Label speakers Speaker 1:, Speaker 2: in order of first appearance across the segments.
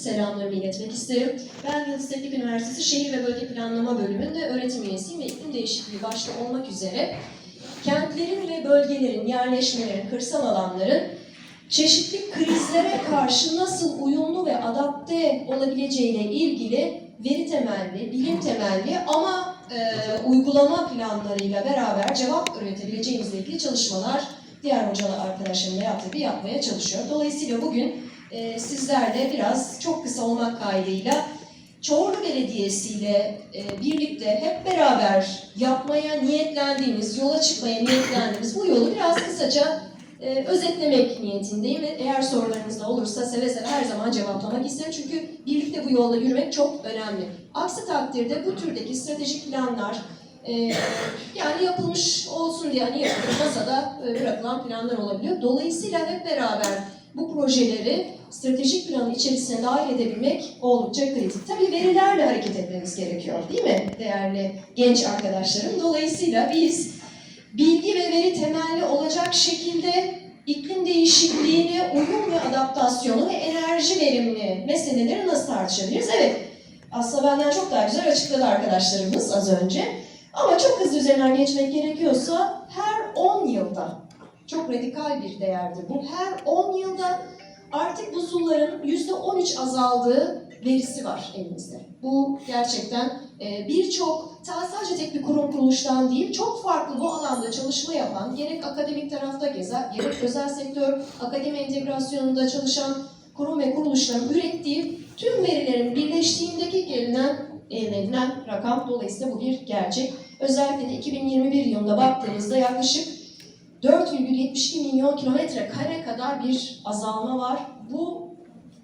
Speaker 1: selamlarımı iletmek isterim. Ben Yıldız Teknik Üniversitesi Şehir ve Bölge Planlama Bölümünde öğretim üyesiyim ve iklim değişikliği başta olmak üzere kentlerin ve bölgelerin, yerleşmelerin, kırsal alanların çeşitli krizlere karşı nasıl uyumlu ve adapte olabileceğine ilgili veri temelli, bilim temelli ama e, uygulama planlarıyla beraber cevap üretebileceğimizle ilgili çalışmalar diğer hocalar arkadaşlarımla yaptığı gibi yapmaya çalışıyor. Dolayısıyla bugün e, sizlerle biraz çok kısa olmak kaydıyla Çorlu Belediyesi ile e, birlikte hep beraber yapmaya niyetlendiğimiz, yola çıkmaya niyetlendiğimiz bu yolu biraz kısaca e, özetlemek niyetindeyim ve eğer sorularınız da olursa seve seve her zaman cevaplamak isterim. Çünkü birlikte bu yolda yürümek çok önemli. Aksi takdirde bu türdeki stratejik planlar e, yani yapılmış olsun diye hani yapılır masada e, bırakılan planlar olabiliyor. Dolayısıyla hep beraber bu projeleri stratejik planın içerisine dahil edebilmek oldukça kritik. Tabii verilerle hareket etmemiz gerekiyor değil mi değerli genç arkadaşlarım? Dolayısıyla biz bilgi ve veri temelli olacak şekilde iklim değişikliğine uyum ve adaptasyonu ve enerji verimli meseleleri nasıl tartışabiliriz? Evet, aslında benden çok daha güzel açıkladı arkadaşlarımız az önce. Ama çok hızlı üzerinden geçmek gerekiyorsa her 10 yılda, çok radikal bir değerdir bu, her 10 yılda artık buzulların %13 azaldığı verisi var elimizde. Bu gerçekten e, birçok, sadece tek bir kurum kuruluştan değil, çok farklı bu alanda çalışma yapan, gerek akademik tarafta gezer, gerek özel sektör, akademi entegrasyonunda çalışan kurum ve kuruluşların ürettiği tüm verilerin birleştiğindeki gelinen elde rakam dolayısıyla bu bir gerçek. Özellikle de 2021 yılında baktığımızda yaklaşık 4,72 milyon kilometre kare kadar bir azalma var. Bu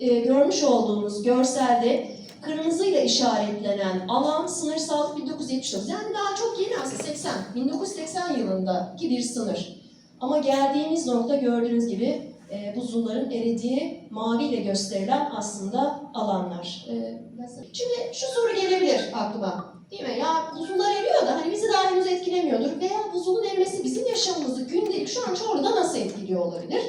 Speaker 1: e, görmüş olduğunuz görselde kırmızıyla işaretlenen alan sınırsallık 1979. Yani daha çok yeni aslında 80, 1980 yılındaki bir sınır. Ama geldiğimiz nokta gördüğünüz gibi e, buzulların eridiği maviyle gösterilen aslında alanlar. E, şimdi şu soru gelebilir aklıma. Değil mi? Ya buzullar eriyor da hani bizi daha henüz etkilemiyordur veya buzulun erimesi bizim yaşamımızı gündelik şu an Etkiliyor olabilir?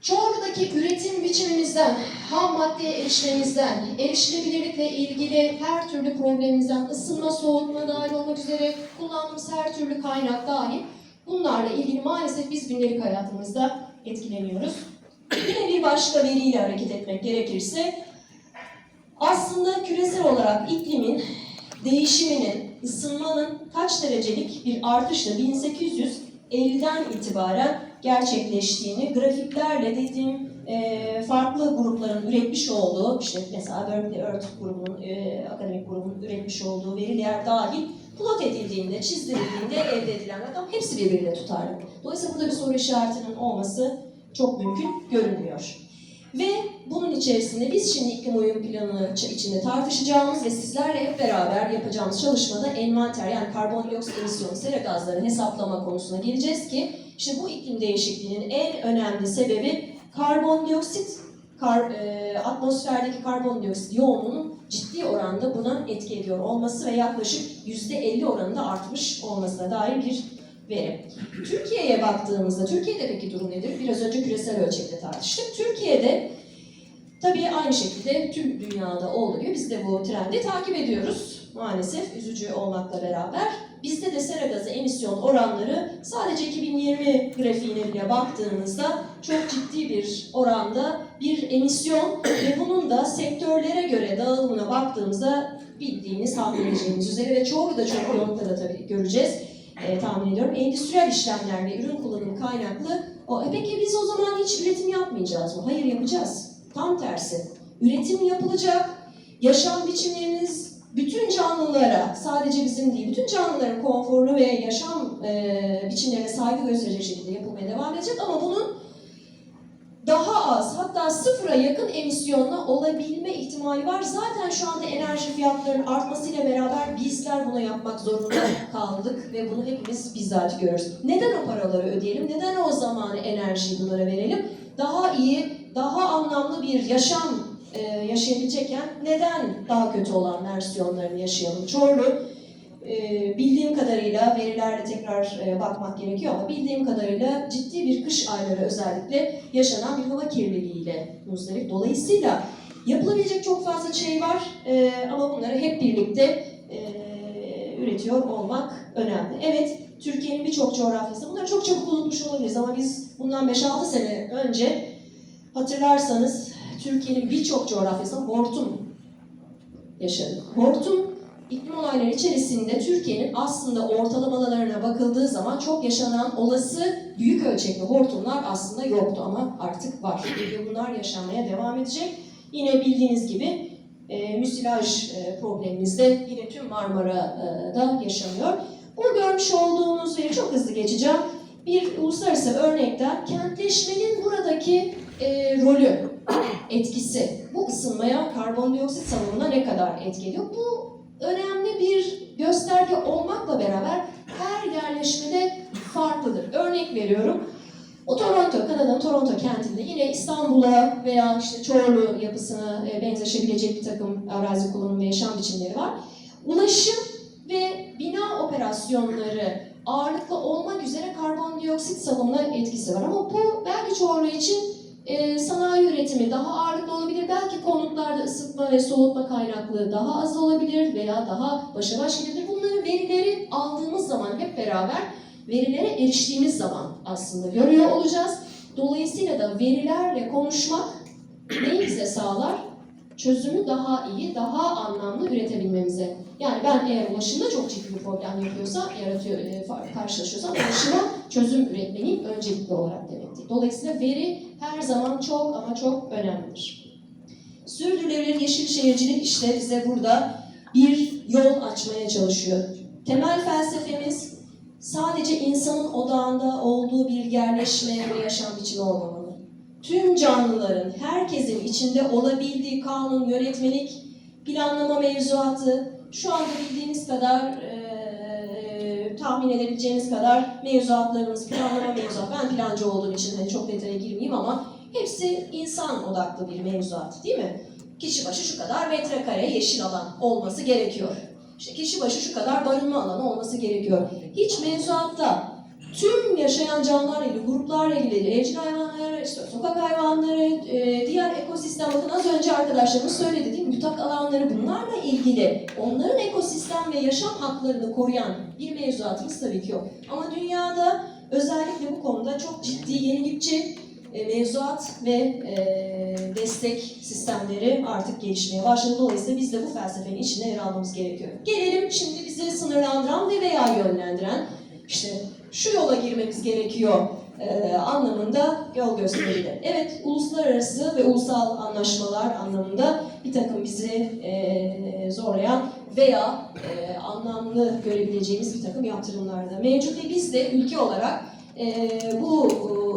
Speaker 1: Çorlu'daki üretim biçimimizden, ham maddeye erişmemizden, erişilebilirlikle ilgili her türlü problemimizden, ısınma, soğutma dahil olmak üzere kullandığımız her türlü kaynak dahil bunlarla ilgili maalesef biz gündelik hayatımızda etkileniyoruz. Yine bir başka veriyle hareket etmek gerekirse aslında küresel olarak iklimin değişiminin, ısınmanın kaç derecelik bir artışla 1850'den itibaren gerçekleştiğini grafiklerle dediğim e, farklı grupların üretmiş olduğu, işte mesela Berkeley Earth grubunun, e, akademik grubunun üretmiş olduğu veriler dahil plot edildiğinde, çizdirildiğinde elde edilen rakam hepsi birbiriyle tutarlı. Dolayısıyla burada bir soru işaretinin olması çok mümkün görünmüyor. Ve bunun içerisinde biz şimdi iklim uyum planı içinde tartışacağımız ve sizlerle hep beraber yapacağımız çalışmada envanter yani karbondioksit emisyonu, sera gazlarını hesaplama konusuna geleceğiz ki işte bu iklim değişikliğinin en önemli sebebi karbondioksit, kar, e, atmosferdeki karbondioksit yoğunluğunun ciddi oranda buna etki ediyor olması ve yaklaşık %50 oranında artmış olmasına dair bir veri. Türkiye'ye baktığımızda, Türkiye'de peki durum nedir? Biraz önce küresel ölçekte tartıştık. Türkiye'de tabii aynı şekilde tüm dünyada olduğu gibi biz de bu trendi takip ediyoruz. Maalesef üzücü olmakla beraber. Bizde de sera gazı emisyon oranları sadece 2020 grafiğine bile baktığımızda çok ciddi bir oranda bir emisyon ve bunun da sektörlere göre dağılımına baktığımızda bildiğiniz, tahmin edeceğiniz üzere ve çoğu da çok yoğunlukla da tabii göreceğiz e, tahmin ediyorum. Endüstriyel işlemler ve ürün kullanımı kaynaklı. O, e peki biz o zaman hiç üretim yapmayacağız mı? Hayır yapacağız. Tam tersi. Üretim yapılacak. Yaşam biçimleriniz bütün canlılara, sadece bizim değil, bütün canlıların konforlu ve yaşam e, biçimlerine saygı gösterecek şekilde yapılmaya devam edecek ama bunun daha az hatta sıfıra yakın emisyonla olabilme ihtimali var. Zaten şu anda enerji fiyatlarının artmasıyla beraber bizler bunu yapmak zorunda kaldık ve bunu hepimiz bizzat görürüz. Neden o paraları ödeyelim? Neden o zamanı enerjiyi bunlara verelim? Daha iyi, daha anlamlı bir yaşam e, yaşayabilecekken neden daha kötü olan versiyonlarını yaşayalım? Çorlu e, bildiğim kadarıyla verilerle tekrar e, bakmak gerekiyor ama bildiğim kadarıyla ciddi bir kış ayları özellikle yaşanan bir hava kirliliğiyle muzdarip. Dolayısıyla yapılabilecek çok fazla şey var e, ama bunları hep birlikte e, üretiyor olmak önemli. Evet, Türkiye'nin birçok coğrafyası, bunları çok çabuk unutmuş olabiliriz ama biz bundan 5-6 sene önce hatırlarsanız Türkiye'nin birçok coğrafyasında hortum yaşadık. Hortum iklim olayları içerisinde Türkiye'nin aslında ortalamalarına bakıldığı zaman çok yaşanan olası büyük ölçekli hortumlar aslında yoktu ama artık var. Ve bunlar yaşanmaya devam edecek. Yine bildiğiniz gibi e, müsilaj e, problemimiz de yine tüm Marmara'da yaşanıyor. Bu görmüş olduğunuz veri çok hızlı geçeceğim. Bir uluslararası örnekten kentleşmenin buradaki e, rolü, etkisi, bu ısınmaya, karbondioksit salımına ne kadar etki? Bu önemli bir gösterge olmakla beraber her yerleşmede farklıdır. Örnek veriyorum. O Toronto, Kanada'nın Toronto kentinde yine İstanbul'a veya işte Çorlu yapısına e, benzeşebilecek bir takım arazi kullanım ve yaşam biçimleri var. Ulaşım ve bina operasyonları ağırlıklı olmak üzere karbondioksit salımına etkisi var. Ama bu belki Çorlu için e, sanayi üretimi daha ağırlıklı olabilir. Belki konutlarda ısıtma ve soğutma kaynaklı daha az olabilir veya daha başa baş gidebilir. Bunları verileri aldığımız zaman hep beraber verilere eriştiğimiz zaman aslında görüyor olacağız. Dolayısıyla da verilerle konuşmak neyi bize sağlar? Çözümü daha iyi, daha anlamlı üretebilmemize. Yani ben eğer ulaşımda çok ciddi bir problem yapıyorsam, yaratıyor, e, karşılaşıyorsam ulaşıma çözüm üretmeliyim öncelikli olarak demektir. Dolayısıyla veri her zaman çok ama çok önemlidir. Sürdürülebilir yeşil şehircilik işte bize burada bir yol açmaya çalışıyor. Temel felsefemiz sadece insanın odağında olduğu bir yerleşme ve yaşam biçimi olmamalı. Tüm canlıların, herkesin içinde olabildiği kanun, yönetmelik, planlama mevzuatı, şu anda bildiğiniz kadar, eee, tahmin edebileceğiniz kadar mevzuatlarımız, planlama mevzuatı. Ben plancı olduğum için hani çok detaya girmeyeyim ama hepsi insan odaklı bir mevzuat değil mi? Kişi başı şu kadar metrekare yeşil alan olması gerekiyor. İşte kişi başı şu kadar barınma alanı olması gerekiyor. Hiç mevzuatta tüm yaşayan canlılarla ilgili, gruplarla ilgili, evcil hayvanlar, işte sokak hayvanları, e, ekosistem, bakın az önce arkadaşlarımız söyledi değil mi? Yutak alanları bunlarla ilgili, onların ekosistem ve yaşam haklarını koruyan bir mevzuatımız tabii ki yok. Ama dünyada özellikle bu konuda çok ciddi yenilikçi e, mevzuat ve e, destek sistemleri artık gelişmeye başladı. Dolayısıyla biz de bu felsefenin içinde yer almamız gerekiyor. Gelelim şimdi bizi sınırlandıran ve veya yönlendiren işte şu yola girmemiz gerekiyor e, anlamında yol gösterileri. Evet, uluslararası ve ulusal anlaşmalar anlamında bir takım bizi e, zorlayan veya e, anlamlı görebileceğimiz bir takım yaptırımlar da mevcut ve biz de ülke olarak e, bu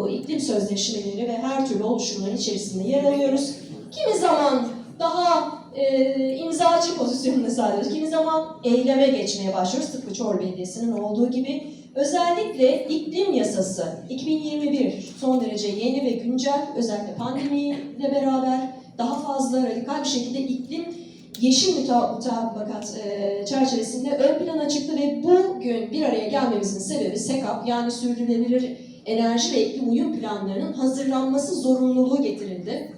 Speaker 1: e, iklim sözleşmeleri ve her türlü oluşumların içerisinde yer alıyoruz. Kimi zaman daha e, imzacı pozisyonunda sağlıyoruz. Kimi zaman eyleme geçmeye başlıyoruz. Tıpkı Çor Belediyesi'nin olduğu gibi. Özellikle iklim yasası 2021 son derece yeni ve güncel özellikle pandemiyle beraber daha fazla radikal bir şekilde iklim yeşil mutabakat e, çerçevesinde ön plana çıktı ve bugün bir araya gelmemizin sebebi SEKAP yani sürdürülebilir enerji ve iklim uyum planlarının hazırlanması zorunluluğu getirildi.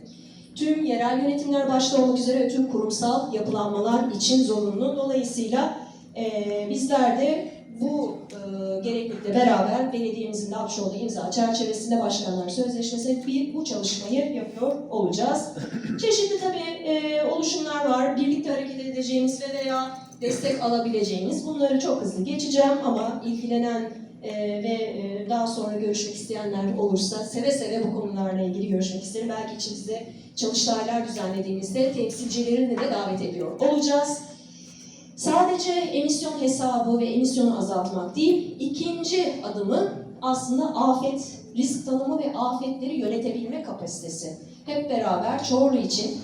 Speaker 1: Tüm yerel yönetimler başta olmak üzere tüm kurumsal yapılanmalar için zorunlu. Dolayısıyla e, bizler de bu e, gereklilikle beraber belediyemizin de atmış olduğu imza çerçevesinde başkanlar sözleşmesi bir bu çalışmayı yapıyor olacağız. Çeşitli tabii e, oluşumlar var. Birlikte hareket edeceğimiz ve veya destek alabileceğimiz. Bunları çok hızlı geçeceğim ama ilgilenen e, ve e, daha sonra görüşmek isteyenler olursa seve seve bu konularla ilgili görüşmek isterim. Belki içimizde çalıştaylar düzenlediğimizde temsilcilerini de davet ediyor olacağız. Sadece emisyon hesabı ve emisyonu azaltmak değil, ikinci adımı aslında afet, risk tanımı ve afetleri yönetebilme kapasitesi. Hep beraber Çorlu için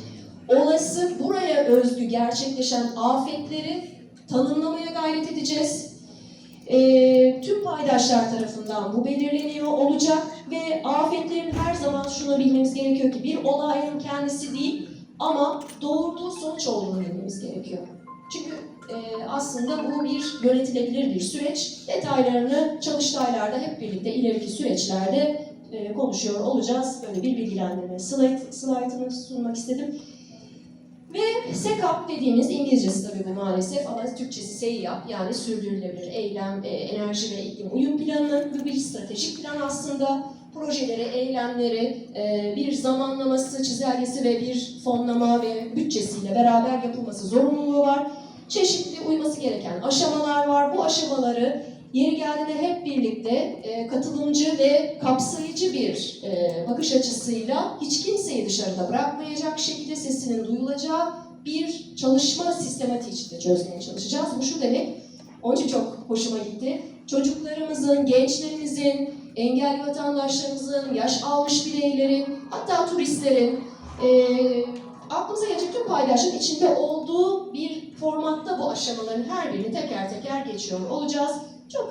Speaker 1: olası buraya özgü gerçekleşen afetleri tanımlamaya gayret edeceğiz. Ee, tüm paydaşlar tarafından bu belirleniyor olacak ve afetlerin her zaman şunu bilmemiz gerekiyor ki bir olayın kendisi değil ama doğurduğu sonuç olduğunu bilmemiz gerekiyor. Çünkü e, aslında bu bir yönetilebilir bir süreç. Detaylarını Çalıştaylar'da hep birlikte ileriki süreçlerde e, konuşuyor olacağız. Böyle bir bilgilendirme slide, slaytını sunmak istedim. Ve SECAP dediğimiz İngilizcesi tabii bu maalesef ama Türkçesi SEİAP yani sürdürülebilir eylem, e, enerji ve iklim uyum planı. Bu bir stratejik plan aslında. Projeleri, eylemleri, e, bir zamanlaması, çizelgesi ve bir fonlama ve bütçesiyle beraber yapılması zorunluluğu var. Çeşitli uyması gereken aşamalar var. Bu aşamaları yeri geldiğinde hep birlikte e, katılımcı ve kapsayıcı bir e, bakış açısıyla hiç kimseyi dışarıda bırakmayacak şekilde sesinin duyulacağı bir çalışma sistematiği içinde çözmeye çalışacağız. Bu şu demek, onun için çok hoşuma gitti. Çocuklarımızın, gençlerimizin, engelli vatandaşlarımızın, yaş almış bireylerin, hatta turistlerin, e, aklımıza gelecek tüm paydaşların içinde olduğu bir formatta bu aşamaların her birini teker teker geçiyor olacağız.